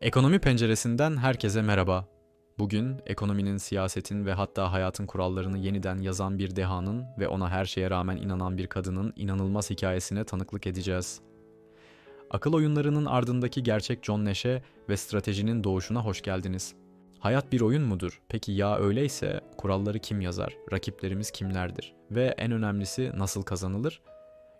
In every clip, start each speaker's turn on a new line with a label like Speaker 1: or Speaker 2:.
Speaker 1: Ekonomi penceresinden herkese merhaba. Bugün ekonominin, siyasetin ve hatta hayatın kurallarını yeniden yazan bir dehanın ve ona her şeye rağmen inanan bir kadının inanılmaz hikayesine tanıklık edeceğiz. Akıl oyunlarının ardındaki gerçek John Nash'e ve stratejinin doğuşuna hoş geldiniz. Hayat bir oyun mudur? Peki ya öyleyse kuralları kim yazar? Rakiplerimiz kimlerdir? Ve en önemlisi nasıl kazanılır?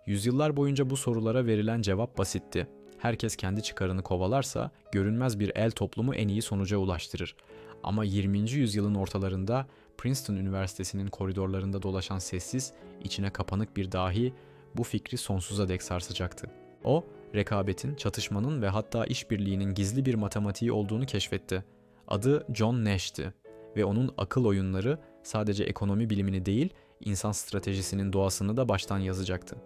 Speaker 1: Yüzyıllar boyunca bu sorulara verilen cevap basitti. Herkes kendi çıkarını kovalarsa görünmez bir el toplumu en iyi sonuca ulaştırır. Ama 20. yüzyılın ortalarında Princeton Üniversitesi'nin koridorlarında dolaşan sessiz, içine kapanık bir dahi bu fikri sonsuza dek sarsacaktı. O, rekabetin, çatışmanın ve hatta işbirliğinin gizli bir matematiği olduğunu keşfetti. Adı John Nash'ti ve onun akıl oyunları sadece ekonomi bilimini değil, insan stratejisinin doğasını da baştan yazacaktı.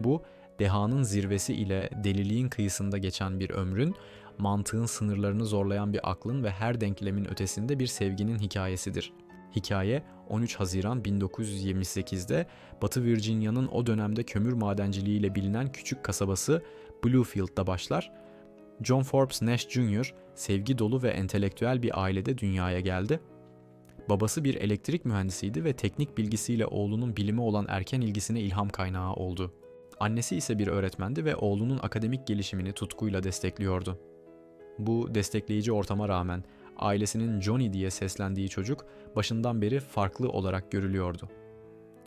Speaker 1: Bu, dehanın zirvesi ile deliliğin kıyısında geçen bir ömrün, mantığın sınırlarını zorlayan bir aklın ve her denklemin ötesinde bir sevginin hikayesidir. Hikaye 13 Haziran 1928'de Batı Virginia'nın o dönemde kömür madenciliğiyle bilinen küçük kasabası Bluefield'da başlar. John Forbes Nash Jr. sevgi dolu ve entelektüel bir ailede dünyaya geldi. Babası bir elektrik mühendisiydi ve teknik bilgisiyle oğlunun bilime olan erken ilgisine ilham kaynağı oldu. Annesi ise bir öğretmendi ve oğlunun akademik gelişimini tutkuyla destekliyordu. Bu destekleyici ortama rağmen ailesinin Johnny diye seslendiği çocuk başından beri farklı olarak görülüyordu.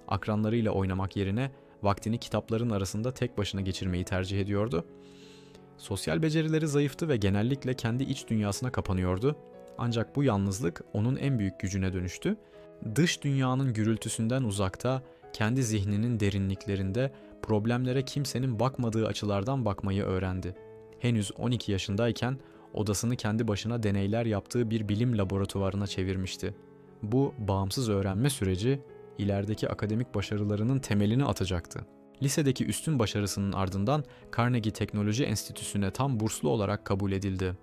Speaker 1: Akranlarıyla oynamak yerine vaktini kitapların arasında tek başına geçirmeyi tercih ediyordu. Sosyal becerileri zayıftı ve genellikle kendi iç dünyasına kapanıyordu. Ancak bu yalnızlık onun en büyük gücüne dönüştü. Dış dünyanın gürültüsünden uzakta, kendi zihninin derinliklerinde problemlere kimsenin bakmadığı açılardan bakmayı öğrendi. Henüz 12 yaşındayken odasını kendi başına deneyler yaptığı bir bilim laboratuvarına çevirmişti. Bu bağımsız öğrenme süreci ilerideki akademik başarılarının temelini atacaktı. Lisedeki üstün başarısının ardından Carnegie Teknoloji Enstitüsü'ne tam burslu olarak kabul edildi.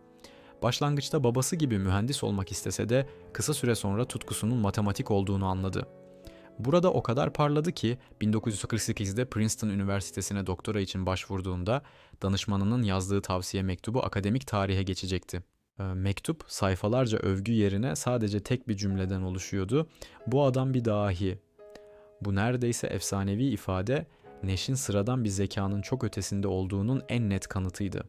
Speaker 1: Başlangıçta babası gibi mühendis olmak istese de kısa süre sonra tutkusunun matematik olduğunu anladı. Burada o kadar parladı ki 1948'de Princeton Üniversitesi'ne doktora için başvurduğunda danışmanının yazdığı tavsiye mektubu akademik tarihe geçecekti. Ee, Mektup sayfalarca övgü yerine sadece tek bir cümleden oluşuyordu. Bu adam bir dahi. Bu neredeyse efsanevi ifade Nash'in sıradan bir zekanın çok ötesinde olduğunun en net kanıtıydı.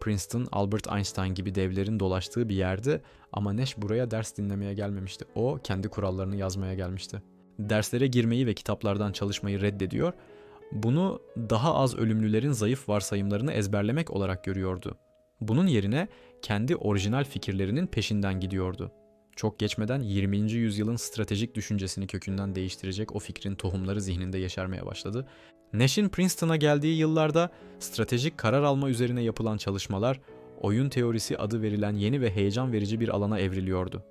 Speaker 1: Princeton, Albert Einstein gibi devlerin dolaştığı bir yerdi ama Nash buraya ders dinlemeye gelmemişti. O kendi kurallarını yazmaya gelmişti derslere girmeyi ve kitaplardan çalışmayı reddediyor. Bunu daha az ölümlülerin zayıf varsayımlarını ezberlemek olarak görüyordu. Bunun yerine kendi orijinal fikirlerinin peşinden gidiyordu. Çok geçmeden 20. yüzyılın stratejik düşüncesini kökünden değiştirecek o fikrin tohumları zihninde yeşermeye başladı. Nash'in Princeton'a geldiği yıllarda stratejik karar alma üzerine yapılan çalışmalar oyun teorisi adı verilen yeni ve heyecan verici bir alana evriliyordu.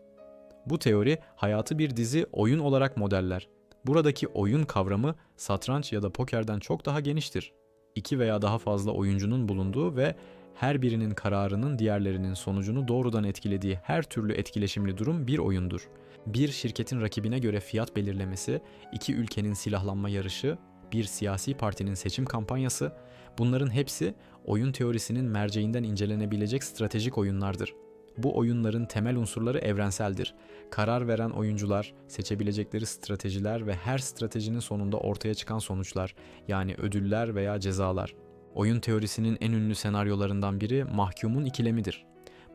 Speaker 1: Bu teori hayatı bir dizi oyun olarak modeller. Buradaki oyun kavramı satranç ya da pokerden çok daha geniştir. İki veya daha fazla oyuncunun bulunduğu ve her birinin kararının diğerlerinin sonucunu doğrudan etkilediği her türlü etkileşimli durum bir oyundur. Bir şirketin rakibine göre fiyat belirlemesi, iki ülkenin silahlanma yarışı, bir siyasi partinin seçim kampanyası, bunların hepsi oyun teorisinin merceğinden incelenebilecek stratejik oyunlardır. Bu oyunların temel unsurları evrenseldir. Karar veren oyuncular, seçebilecekleri stratejiler ve her stratejinin sonunda ortaya çıkan sonuçlar, yani ödüller veya cezalar. Oyun teorisinin en ünlü senaryolarından biri mahkumun ikilemidir.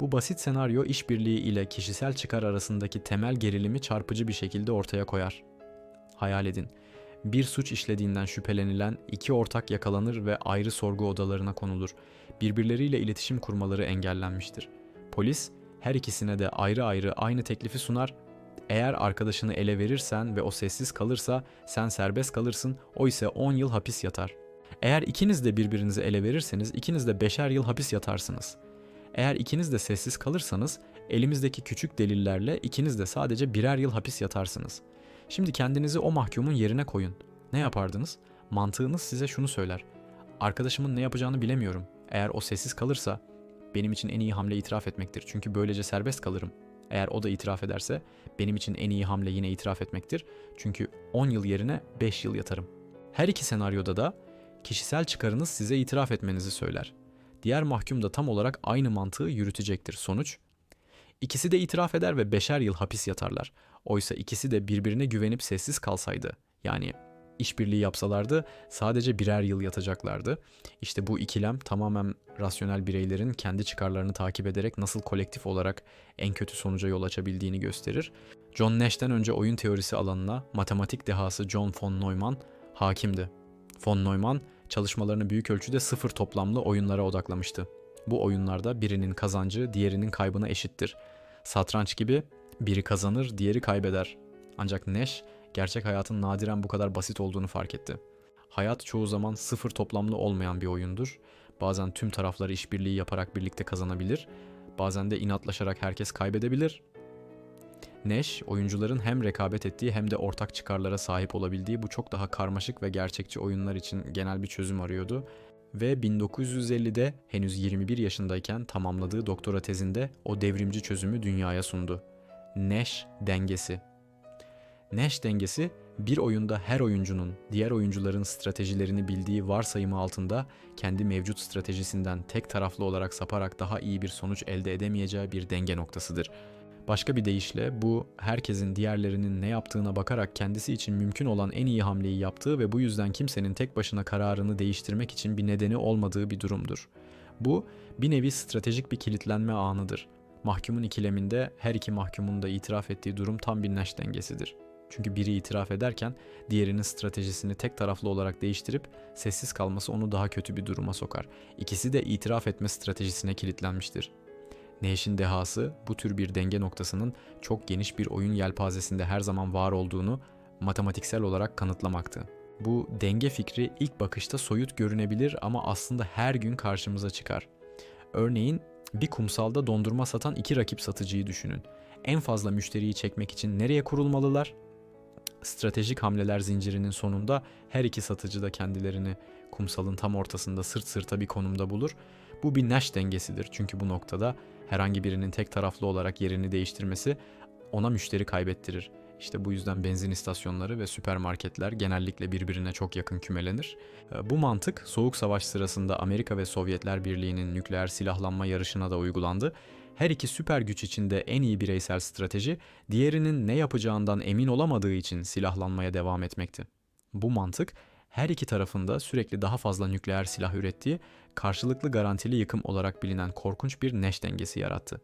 Speaker 1: Bu basit senaryo işbirliği ile kişisel çıkar arasındaki temel gerilimi çarpıcı bir şekilde ortaya koyar. Hayal edin. Bir suç işlediğinden şüphelenilen iki ortak yakalanır ve ayrı sorgu odalarına konulur. Birbirleriyle iletişim kurmaları engellenmiştir. Polis her ikisine de ayrı ayrı aynı teklifi sunar. Eğer arkadaşını ele verirsen ve o sessiz kalırsa sen serbest kalırsın, o ise 10 yıl hapis yatar. Eğer ikiniz de birbirinizi ele verirseniz ikiniz de beşer yıl hapis yatarsınız. Eğer ikiniz de sessiz kalırsanız elimizdeki küçük delillerle ikiniz de sadece birer yıl hapis yatarsınız. Şimdi kendinizi o mahkumun yerine koyun. Ne yapardınız? Mantığınız size şunu söyler. Arkadaşımın ne yapacağını bilemiyorum. Eğer o sessiz kalırsa benim için en iyi hamle itiraf etmektir. Çünkü böylece serbest kalırım. Eğer o da itiraf ederse benim için en iyi hamle yine itiraf etmektir. Çünkü 10 yıl yerine 5 yıl yatarım. Her iki senaryoda da kişisel çıkarınız size itiraf etmenizi söyler. Diğer mahkum da tam olarak aynı mantığı yürütecektir. Sonuç? İkisi de itiraf eder ve beşer yıl hapis yatarlar. Oysa ikisi de birbirine güvenip sessiz kalsaydı, yani işbirliği yapsalardı sadece birer yıl yatacaklardı. İşte bu ikilem tamamen rasyonel bireylerin kendi çıkarlarını takip ederek nasıl kolektif olarak en kötü sonuca yol açabildiğini gösterir. John Nash'ten önce oyun teorisi alanına matematik dehası John von Neumann hakimdi. Von Neumann çalışmalarını büyük ölçüde sıfır toplamlı oyunlara odaklamıştı. Bu oyunlarda birinin kazancı diğerinin kaybına eşittir. Satranç gibi biri kazanır, diğeri kaybeder. Ancak Nash gerçek hayatın nadiren bu kadar basit olduğunu fark etti. Hayat çoğu zaman sıfır toplamlı olmayan bir oyundur. Bazen tüm tarafları işbirliği yaparak birlikte kazanabilir. Bazen de inatlaşarak herkes kaybedebilir. Nash, oyuncuların hem rekabet ettiği hem de ortak çıkarlara sahip olabildiği bu çok daha karmaşık ve gerçekçi oyunlar için genel bir çözüm arıyordu ve 1950'de henüz 21 yaşındayken tamamladığı doktora tezinde o devrimci çözümü dünyaya sundu. Nash dengesi. Nash dengesi bir oyunda her oyuncunun diğer oyuncuların stratejilerini bildiği varsayımı altında kendi mevcut stratejisinden tek taraflı olarak saparak daha iyi bir sonuç elde edemeyeceği bir denge noktasıdır. Başka bir deyişle bu herkesin diğerlerinin ne yaptığına bakarak kendisi için mümkün olan en iyi hamleyi yaptığı ve bu yüzden kimsenin tek başına kararını değiştirmek için bir nedeni olmadığı bir durumdur. Bu bir nevi stratejik bir kilitlenme anıdır. Mahkumun ikileminde her iki mahkumun da itiraf ettiği durum tam bir Nash dengesidir. Çünkü biri itiraf ederken diğerinin stratejisini tek taraflı olarak değiştirip sessiz kalması onu daha kötü bir duruma sokar. İkisi de itiraf etme stratejisine kilitlenmiştir. Nash'in dehası bu tür bir denge noktasının çok geniş bir oyun yelpazesinde her zaman var olduğunu matematiksel olarak kanıtlamaktı. Bu denge fikri ilk bakışta soyut görünebilir ama aslında her gün karşımıza çıkar. Örneğin bir kumsalda dondurma satan iki rakip satıcıyı düşünün. En fazla müşteriyi çekmek için nereye kurulmalılar? Stratejik hamleler zincirinin sonunda her iki satıcı da kendilerini kumsalın tam ortasında sırt sırta bir konumda bulur. Bu bir Nash dengesidir çünkü bu noktada herhangi birinin tek taraflı olarak yerini değiştirmesi ona müşteri kaybettirir. İşte bu yüzden benzin istasyonları ve süpermarketler genellikle birbirine çok yakın kümelenir. Ee, bu mantık Soğuk Savaş sırasında Amerika ve Sovyetler Birliği'nin nükleer silahlanma yarışına da uygulandı. Her iki süper güç içinde en iyi bireysel strateji, diğerinin ne yapacağından emin olamadığı için silahlanmaya devam etmekti. Bu mantık her iki tarafında sürekli daha fazla nükleer silah ürettiği karşılıklı garantili yıkım olarak bilinen korkunç bir Nash dengesi yarattı.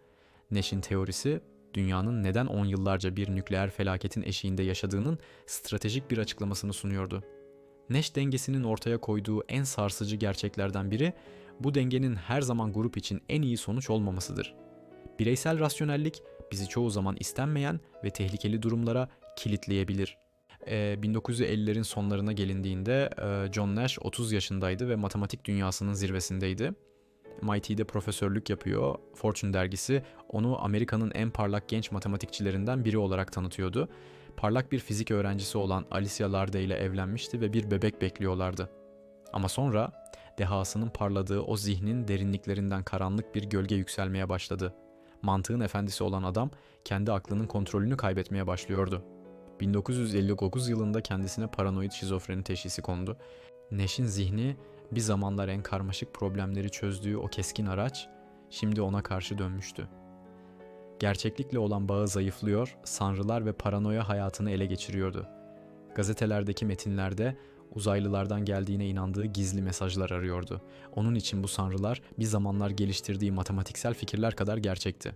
Speaker 1: Nash'in teorisi dünyanın neden 10 yıllarca bir nükleer felaketin eşiğinde yaşadığının stratejik bir açıklamasını sunuyordu. Nash dengesinin ortaya koyduğu en sarsıcı gerçeklerden biri bu dengenin her zaman grup için en iyi sonuç olmamasıdır. Bireysel rasyonellik bizi çoğu zaman istenmeyen ve tehlikeli durumlara kilitleyebilir. 1950'lerin sonlarına gelindiğinde John Nash 30 yaşındaydı ve matematik dünyasının zirvesindeydi. MIT'de profesörlük yapıyor. Fortune dergisi onu Amerika'nın en parlak genç matematikçilerinden biri olarak tanıtıyordu. Parlak bir fizik öğrencisi olan Alicia Larde ile evlenmişti ve bir bebek bekliyorlardı. Ama sonra dehasının parladığı o zihnin derinliklerinden karanlık bir gölge yükselmeye başladı. Mantığın efendisi olan adam kendi aklının kontrolünü kaybetmeye başlıyordu. 1959 yılında kendisine paranoid şizofreni teşhisi kondu. Nash'in zihni bir zamanlar en karmaşık problemleri çözdüğü o keskin araç şimdi ona karşı dönmüştü. Gerçeklikle olan bağı zayıflıyor, sanrılar ve paranoya hayatını ele geçiriyordu. Gazetelerdeki metinlerde uzaylılardan geldiğine inandığı gizli mesajlar arıyordu. Onun için bu sanrılar bir zamanlar geliştirdiği matematiksel fikirler kadar gerçekti.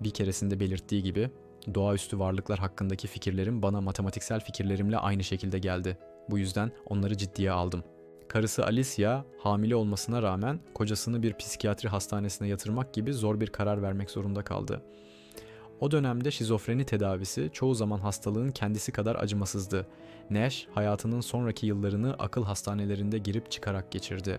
Speaker 1: Bir keresinde belirttiği gibi Doğaüstü varlıklar hakkındaki fikirlerim bana matematiksel fikirlerimle aynı şekilde geldi. Bu yüzden onları ciddiye aldım. Karısı Alicia hamile olmasına rağmen kocasını bir psikiyatri hastanesine yatırmak gibi zor bir karar vermek zorunda kaldı. O dönemde şizofreni tedavisi çoğu zaman hastalığın kendisi kadar acımasızdı. Nash hayatının sonraki yıllarını akıl hastanelerinde girip çıkarak geçirdi.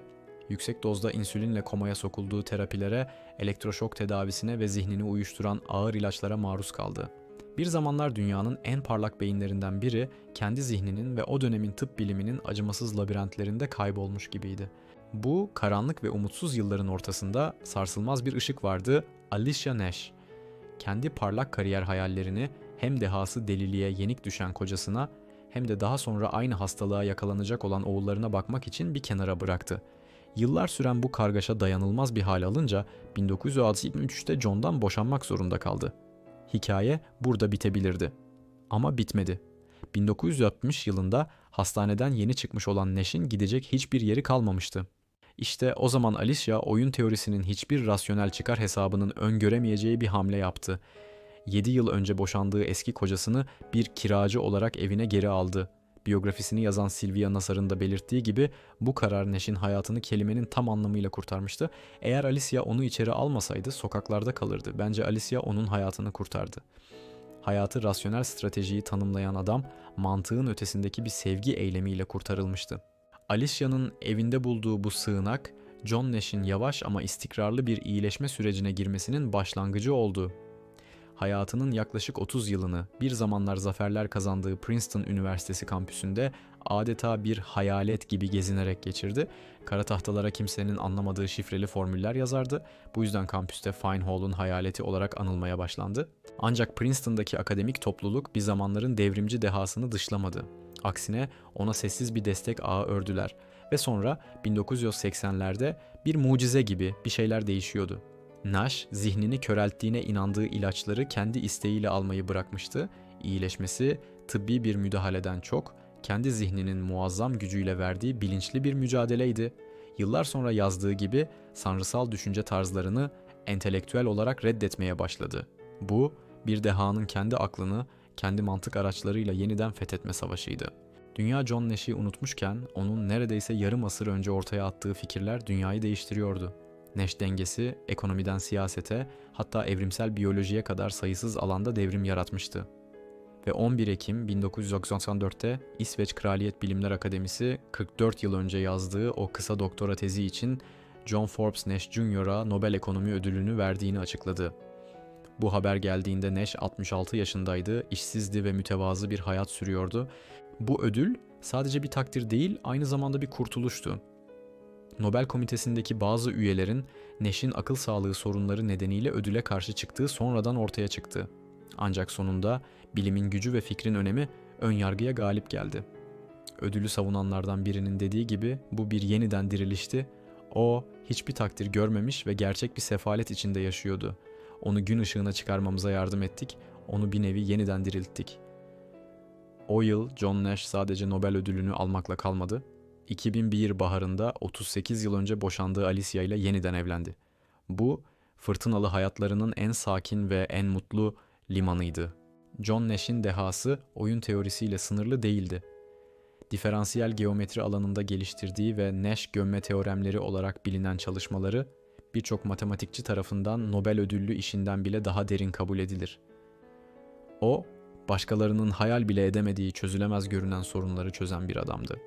Speaker 1: Yüksek dozda insülinle komaya sokulduğu terapilere, elektroşok tedavisine ve zihnini uyuşturan ağır ilaçlara maruz kaldı. Bir zamanlar dünyanın en parlak beyinlerinden biri kendi zihninin ve o dönemin tıp biliminin acımasız labirentlerinde kaybolmuş gibiydi. Bu karanlık ve umutsuz yılların ortasında sarsılmaz bir ışık vardı, Alicia Nash. Kendi parlak kariyer hayallerini hem dehası deliliğe yenik düşen kocasına hem de daha sonra aynı hastalığa yakalanacak olan oğullarına bakmak için bir kenara bıraktı. Yıllar süren bu kargaşa dayanılmaz bir hal alınca 1963'te John'dan boşanmak zorunda kaldı. Hikaye burada bitebilirdi. Ama bitmedi. 1960 yılında hastaneden yeni çıkmış olan Nash'in gidecek hiçbir yeri kalmamıştı. İşte o zaman Alicia oyun teorisinin hiçbir rasyonel çıkar hesabının öngöremeyeceği bir hamle yaptı. 7 yıl önce boşandığı eski kocasını bir kiracı olarak evine geri aldı. Biyografisini yazan Sylvia Nasar'ın da belirttiği gibi bu karar Nash'in hayatını kelimenin tam anlamıyla kurtarmıştı. Eğer Alicia onu içeri almasaydı sokaklarda kalırdı. Bence Alicia onun hayatını kurtardı. Hayatı rasyonel stratejiyi tanımlayan adam mantığın ötesindeki bir sevgi eylemiyle kurtarılmıştı. Alicia'nın evinde bulduğu bu sığınak, John Nash'in yavaş ama istikrarlı bir iyileşme sürecine girmesinin başlangıcı oldu. Hayatının yaklaşık 30 yılını bir zamanlar zaferler kazandığı Princeton Üniversitesi kampüsünde adeta bir hayalet gibi gezinerek geçirdi. Kara tahtalara kimsenin anlamadığı şifreli formüller yazardı. Bu yüzden kampüste Fine Hall'un hayaleti olarak anılmaya başlandı. Ancak Princeton'daki akademik topluluk bir zamanların devrimci dehasını dışlamadı. Aksine ona sessiz bir destek ağı ördüler ve sonra 1980'lerde bir mucize gibi bir şeyler değişiyordu. Nash zihnini körelttiğine inandığı ilaçları kendi isteğiyle almayı bırakmıştı. İyileşmesi tıbbi bir müdahaleden çok kendi zihninin muazzam gücüyle verdiği bilinçli bir mücadeleydi. Yıllar sonra yazdığı gibi sanrısal düşünce tarzlarını entelektüel olarak reddetmeye başladı. Bu bir dehanın kendi aklını kendi mantık araçlarıyla yeniden fethetme savaşıydı. Dünya John Nash'i unutmuşken onun neredeyse yarım asır önce ortaya attığı fikirler dünyayı değiştiriyordu. Nash dengesi ekonomiden siyasete hatta evrimsel biyolojiye kadar sayısız alanda devrim yaratmıştı. Ve 11 Ekim 1994'te İsveç Kraliyet Bilimler Akademisi 44 yıl önce yazdığı o kısa doktora tezi için John Forbes Nash Jr.'a Nobel Ekonomi Ödülünü verdiğini açıkladı. Bu haber geldiğinde Nash 66 yaşındaydı, işsizdi ve mütevazı bir hayat sürüyordu. Bu ödül sadece bir takdir değil, aynı zamanda bir kurtuluştu. Nobel Komitesi'ndeki bazı üyelerin Nash'in akıl sağlığı sorunları nedeniyle ödüle karşı çıktığı sonradan ortaya çıktı. Ancak sonunda bilimin gücü ve fikrin önemi ön yargıya galip geldi. Ödülü savunanlardan birinin dediği gibi bu bir yeniden dirilişti. O hiçbir takdir görmemiş ve gerçek bir sefalet içinde yaşıyordu. Onu gün ışığına çıkarmamıza yardım ettik, onu bir nevi yeniden dirilttik. O yıl John Nash sadece Nobel ödülünü almakla kalmadı. 2001 baharında 38 yıl önce boşandığı Alicia ile yeniden evlendi. Bu, fırtınalı hayatlarının en sakin ve en mutlu limanıydı. John Nash'in dehası oyun teorisiyle sınırlı değildi. Diferansiyel geometri alanında geliştirdiği ve Nash gömme teoremleri olarak bilinen çalışmaları birçok matematikçi tarafından Nobel ödüllü işinden bile daha derin kabul edilir. O, başkalarının hayal bile edemediği çözülemez görünen sorunları çözen bir adamdı.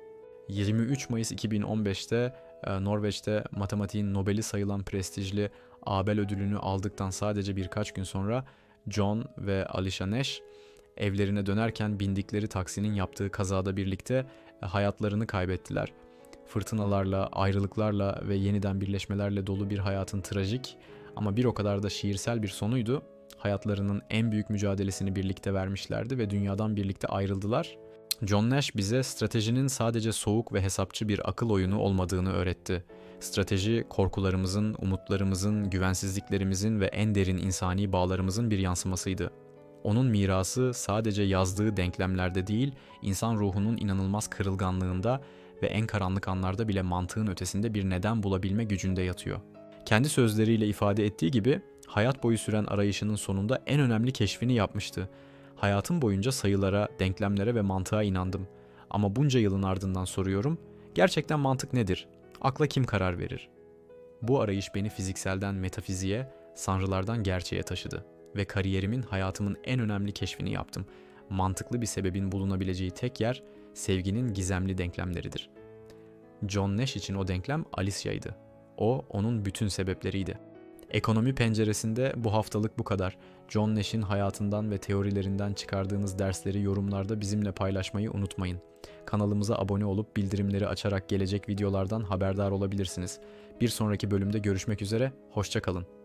Speaker 1: 23 Mayıs 2015'te e, Norveç'te matematiğin Nobel'i sayılan prestijli Abel ödülünü aldıktan sadece birkaç gün sonra John ve Alicia Nash evlerine dönerken bindikleri taksinin yaptığı kazada birlikte e, hayatlarını kaybettiler. Fırtınalarla, ayrılıklarla ve yeniden birleşmelerle dolu bir hayatın trajik ama bir o kadar da şiirsel bir sonuydu. Hayatlarının en büyük mücadelesini birlikte vermişlerdi ve dünyadan birlikte ayrıldılar. John Nash bize stratejinin sadece soğuk ve hesapçı bir akıl oyunu olmadığını öğretti. Strateji korkularımızın, umutlarımızın, güvensizliklerimizin ve en derin insani bağlarımızın bir yansımasıydı. Onun mirası sadece yazdığı denklemlerde değil, insan ruhunun inanılmaz kırılganlığında ve en karanlık anlarda bile mantığın ötesinde bir neden bulabilme gücünde yatıyor. Kendi sözleriyle ifade ettiği gibi hayat boyu süren arayışının sonunda en önemli keşfini yapmıştı. Hayatım boyunca sayılara, denklemlere ve mantığa inandım. Ama bunca yılın ardından soruyorum, gerçekten mantık nedir? Akla kim karar verir? Bu arayış beni fizikselden metafiziğe, sanrılardan gerçeğe taşıdı ve kariyerimin, hayatımın en önemli keşfini yaptım. Mantıklı bir sebebin bulunabileceği tek yer sevginin gizemli denklemleridir. John Nash için o denklem Alicia'ydı. O onun bütün sebepleriydi. Ekonomi penceresinde bu haftalık bu kadar. John Nash'in hayatından ve teorilerinden çıkardığınız dersleri yorumlarda bizimle paylaşmayı unutmayın. Kanalımıza abone olup bildirimleri açarak gelecek videolardan haberdar olabilirsiniz. Bir sonraki bölümde görüşmek üzere, hoşçakalın.